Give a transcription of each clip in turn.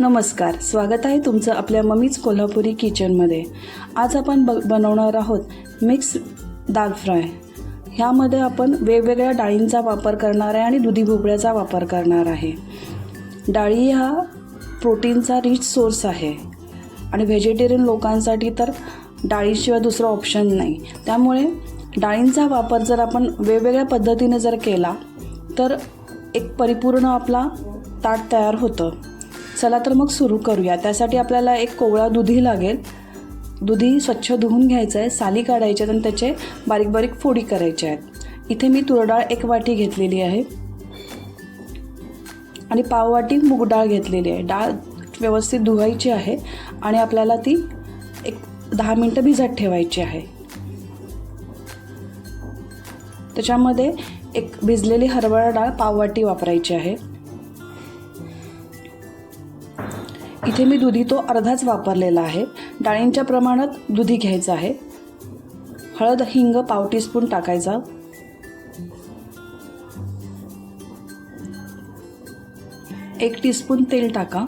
नमस्कार स्वागत आहे तुमचं आपल्या मम्मीच कोल्हापुरी किचनमध्ये. आज आपण ब बनवणार आहोत मिक्स दाल फ्राय. ह्यामध्ये आपण वेगवेगळ्या डाळींचा वापर करणार आहे आणि दुधी भोपळ्याचा वापर करणार आहे. डाळी हा प्रोटीनचा रिच सोर्स आहे. आणि व्हेजिटेरियन लोकांसाठी तर डाळीशिवाय दुसरा ऑप्शन नाही. त्यामुळे डाळींचा वापर जर आपण वेगवेगळ्या पद्धतीने जर केला तर एक परिपूर्ण आपला ताट तयार होतं. चला तर मग सुरू करूया. त्यासाठी आपल्याला एक कोवळा दुधी लागेल. दुधी स्वच्छ धुवून घ्यायचं आहे साली काढायच्या आहेत आणि त्याचे बारीक बारीक फोडी करायच्या आहेत. इथे मी तुरडाळ एक वाटी घेतलेली आहे. आणि पाववाटी मूग डाळ घेतलेली आहे. डाळ व्यवस्थित धुवायची आहे आणि आपल्याला ती एक दहा मिनटं भिजत ठेवायची आहे. त्याच्यामध्ये एक भिजलेली हरभरा डाळ पाववाटी वापरायची आहे. इथे मी दुधी तो अर्धाच वापरलेला आहे. डाळींच्या प्रमाणात दुधी घ्यायचं आहे. हळद हिंग पाव टीस्पून टाकायचा. एक टीस्पून तेल टाका.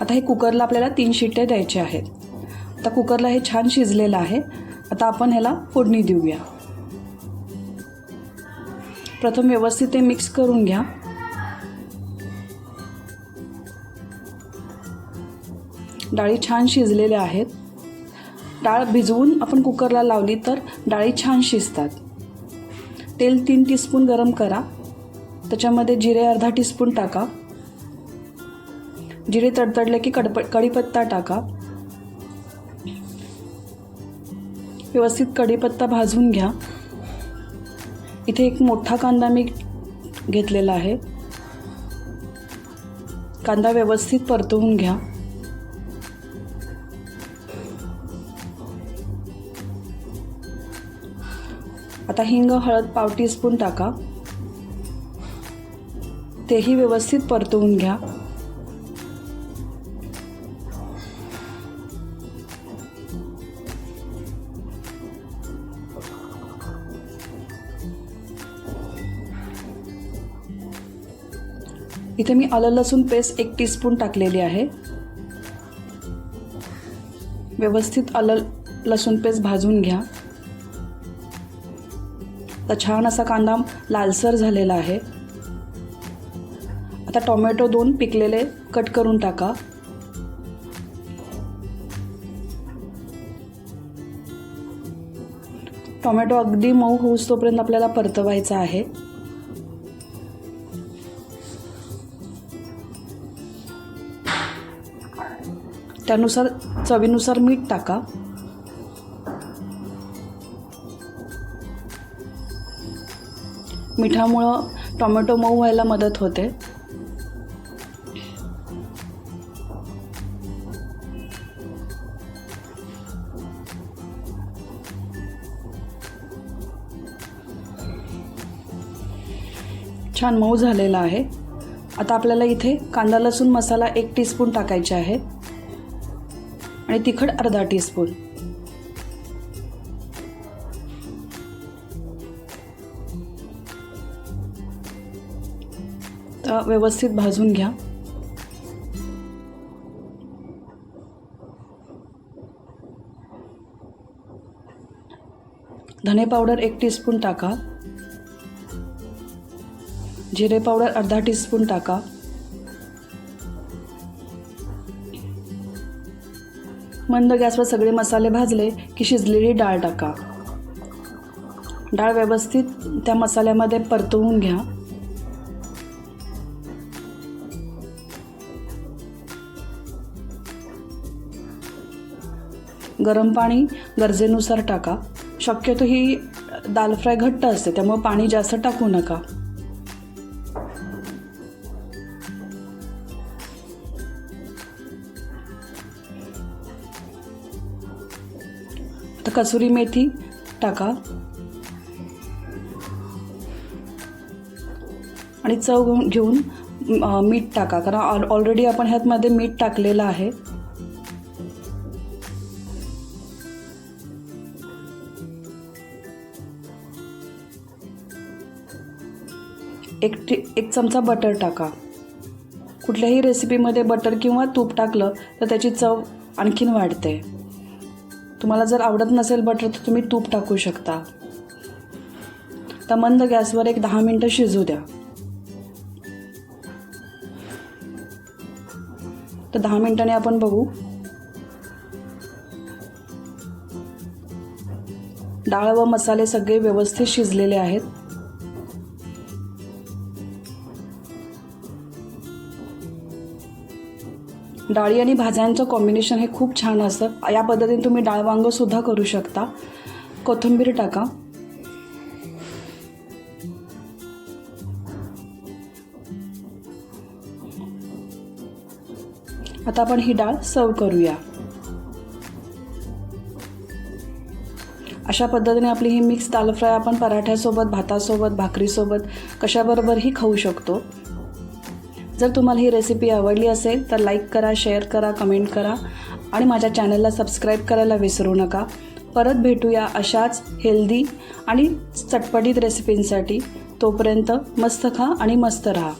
आता हे कुकरला आपल्याला तीन शिट्टे द्यायचे आहेत. आता कुकरला हे छान शिजलेलं आहे. आता आपण ह्याला फोडणी देऊया. प्रथम व्यवस्थित ते मिक्स करून घ्या. डाळी छान शिजलेल्या आहेत. डाळ भिजवून आपण कुकरला लावली तर डाळी छान शिजतात. तेल तीन टीस्पून गरम करा. त्याच्यामध्ये जिरे अर्धा टीस्पून टाका. जिरे तडतडले की कडप कढीपत्ता टाका. व्यवस्थित कढीपत्ता भाजून घ्या. इथे एक मोठा कांदा मी घेतलेला आहे. कांदा व्यवस्थित परतवून घ्या. आता हिंग हळद पाव टीस्पून टाका. तेही व्यवस्थित परतवून घ्या. इथे मी आलं लसूण पेस्ट एक टीस्पून टाकलेली आहे. व्यवस्थित आलं लसूण पेस्ट भाजून घ्या. तर छान असा कांदा लालसर झालेला आहे. आता टोमॅटो दोन पिकलेले कट करून टाका. टोमॅटो अगदी मऊ होऊस तोपर्यंत आपल्याला परतवायचा आहे. त्यानुसार चवीनुसार मीठ टाका. मिठामुळं टोमॅटो मऊ व्हायला मदत होते. छान मऊ झालेला आहे. आता आपल्याला इथे कांदा लसूण मसाला एक टीस्पून टाकायचे आहे. आणि तिखट अर्धा टीस्पून. आता व्यवस्थित भाजून घ्या. धने पावडर एक टीस्पून टाका. जिरे पावडर अर्धा टीस्पून टाका. मंद गॅसवर सगळे मसाले भाजले की शिजलेली डाळ टाका. डाळ व्यवस्थित त्या मसाल्यामध्ये परतवून घ्या. गरम पाणी गरजेनुसार टाका. शक्यतो ही दाल फ्राय घट्ट असते त्यामुळे पाणी जास्त टाकू नका. आता कसुरी मेथी टाका. आणि चव घेऊन मीठ टाका कारण ऑल ऑलरेडी आपण ह्यातमध्ये मीठ टाकलेलं आहे. एक टी एक चमचा बटर टाका. कुठल्याही रेसिपीमध्ये बटर किंवा तूप टाकलं तर त्याची चव आणखीन वाढते. तुम्हाला जर आवडत नसेल बटर तर तुम्ही तूप टाकू शकता. तर मंद गॅसवर एक दहा मिनटं शिजू द्या. तर दहा मिनिटांनी आपण बघू. डाळ व मसाले सगळे व्यवस्थित शिजलेले आहेत. डाळी आणि भाज्यांचं कॉम्बिनेशन हे खूप छान असतं. या पद्धतीने तुम्ही डाळ वांगसुद्धा करू शकता. कोथिंबीर टाका. आता आपण ही डाळ सर्व करूया. अशा पद्धतीने आपली ही मिक्स दाल फ्राय आपण पराठ्यासोबत भातासोबत भाकरीसोबत कशाबरोबरही खाऊ शकतो. जर तुम्हाला ही रेसिपी आवडली असेल तर लाईक करा शेअर करा कमेंट करा आणि माझ्या चॅनलला सबस्क्राईब करायला विसरू नका. परत भेटूया अशाच हेल्दी आणि चटपटीत रेसिपींसाठी तोपर्यंत मस्त खा आणि मस्त राहा.